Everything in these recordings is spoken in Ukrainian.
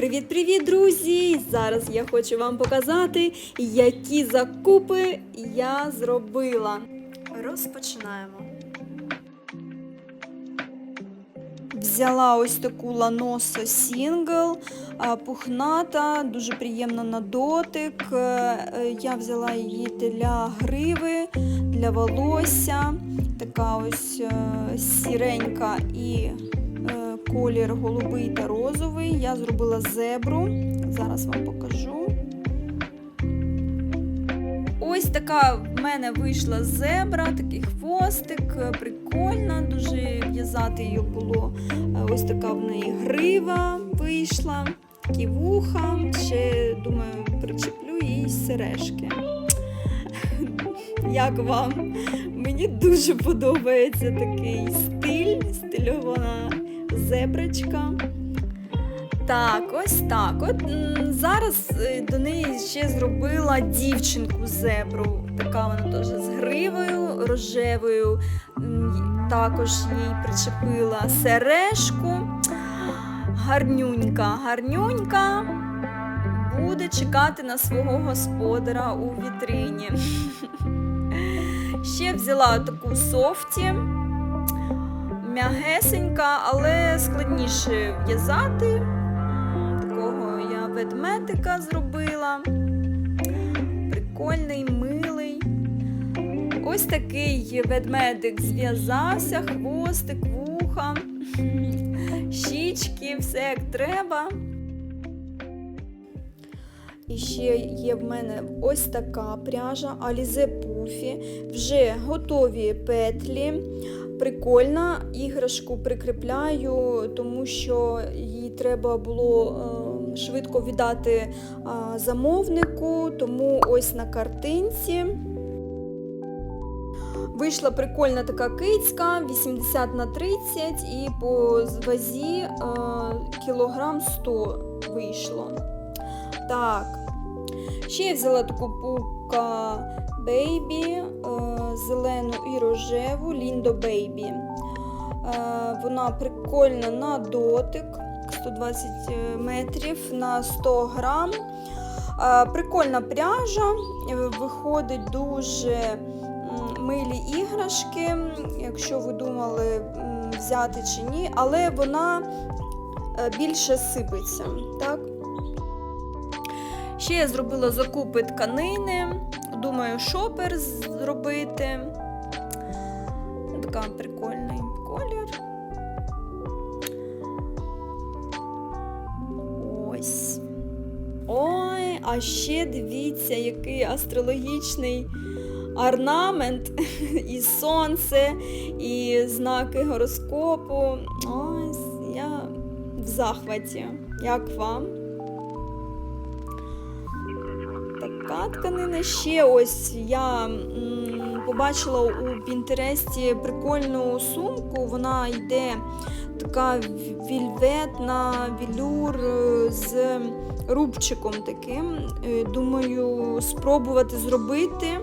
Привіт-привіт, друзі! Зараз я хочу вам показати, які закупи я зробила. Розпочинаємо. Взяла ось таку ланосо сінгл, пухната, дуже приємна на дотик. Е, е, Я взяла її для гриви, для волосся. Така ось е, сіренька і колір голубий та розовий. Я зробила зебру. Зараз вам покажу. Ось така в мене вийшла зебра, такий хвостик, прикольна, дуже в'язати її було. Е, Ось така в неї грива вийшла, такі вуха. Ще думаю, причеплю їй сережки. Як вам? Мені дуже подобається такий стиль, стильована зеброчка. Так, ось так. От зараз е, до неї ще зробила дівчинку зебру. Така вона теж з гривою рожевою. Також їй причепила сережку. Гарнюнька, гарнюнька буде чекати на свого господара у вітрині. Ще взяла таку софті. М'ягесенька, але складніше в'язати. Ведмедика зробила. Прикольний, милий. Ось такий ведмедик зв'язався, хвостик, вуха, щічки, все як треба. І ще є в мене ось така пряжа Alize Puffy. Вже готові петлі. Прикольна. Іграшку прикріпляю, тому що їй треба було е, швидко віддати е, замовнику, тому ось на картинці. Вийшла прикольна така кицька 80 на 30 і по вазі е, кілограм 100 вийшло. Так. Ще я взяла таку пука бейбі, е, зелену і рожеву Ліндо Бейбі. Вона прикольна на дотик, 120 метрів на 100 грам. Е, Прикольна пряжа, е, виходить дуже милі іграшки, якщо ви думали взяти чи ні, але вона е, більше сипеться. Так? Ще я зробила закупи тканини. Думаю, шопер зробити. Така прикольний а ще дивіться, який астрологічний орнамент, і сонце, і знаки гороскопу. Ось, я в захваті. Як вам? Така тканина ще ось я побачила у Пінтересті прикольну сумку. Вона йде така вільветна, вілюр з рубчиком таким. Е, Думаю, спробувати зробити.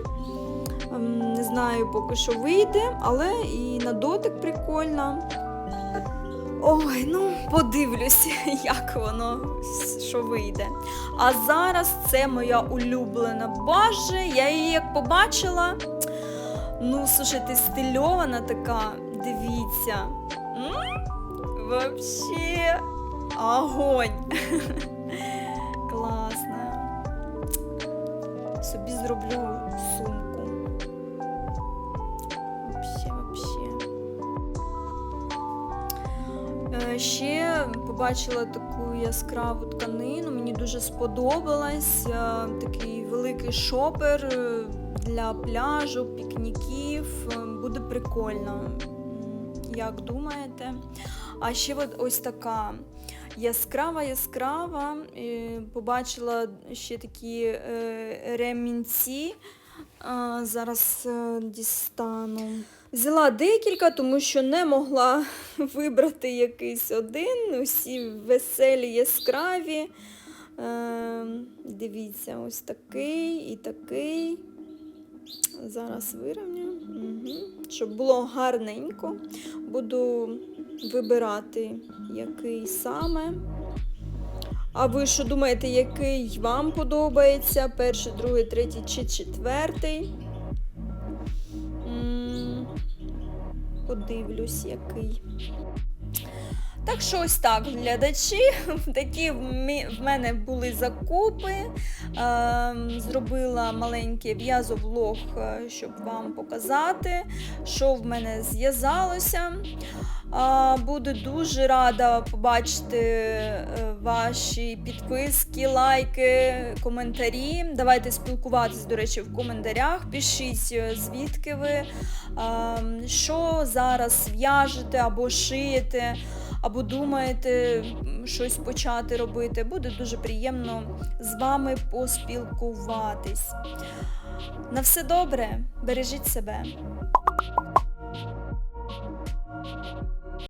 Ем, Не знаю, поки що вийде, але і на дотик прикольна. Ой, ну подивлюсь, як воно що вийде. А зараз це моя улюблена. Боже, я її як побачила. Ну, слушайте, стильована така, дивіться. М? Вообще огонь. Класно. Собі зроблю сумку. Вообще, вообще. Е, Ще побачила таку яскраву тканину, мені дуже сподобалась. Е, Такий великий шопер е, для пляжу, пікніків. Буде прикольно. Як думаєте? А ще от ось така яскрава, яскрава. Побачила ще такі е, ремінці. Зараз е, дістану. Взяла декілька, тому що не могла вибрати якийсь один. Усі веселі, яскраві. Е, дивіться, ось такий і такий. Зараз вирівнюю, угу. щоб було гарненько. Буду вибирати, який саме. А ви що думаєте, який вам подобається? Перший, другий, третій чи четвертий? Подивлюсь, який. Так що ось так, глядачі, такі в мене були закупи. Ем, Зробила маленький в'язовлог, е, щоб вам показати, що в мене зв'язалося. Буду дуже рада побачити е, ваші підписки, лайки, коментарі. Давайте спілкуватись, до речі, в коментарях. Пишіть, е, звідки ви, ем, що зараз в'яжете або шиєте, або думаєте щось почати робити. Буде дуже приємно з вами поспілкуватись. На все добре, бережіть себе.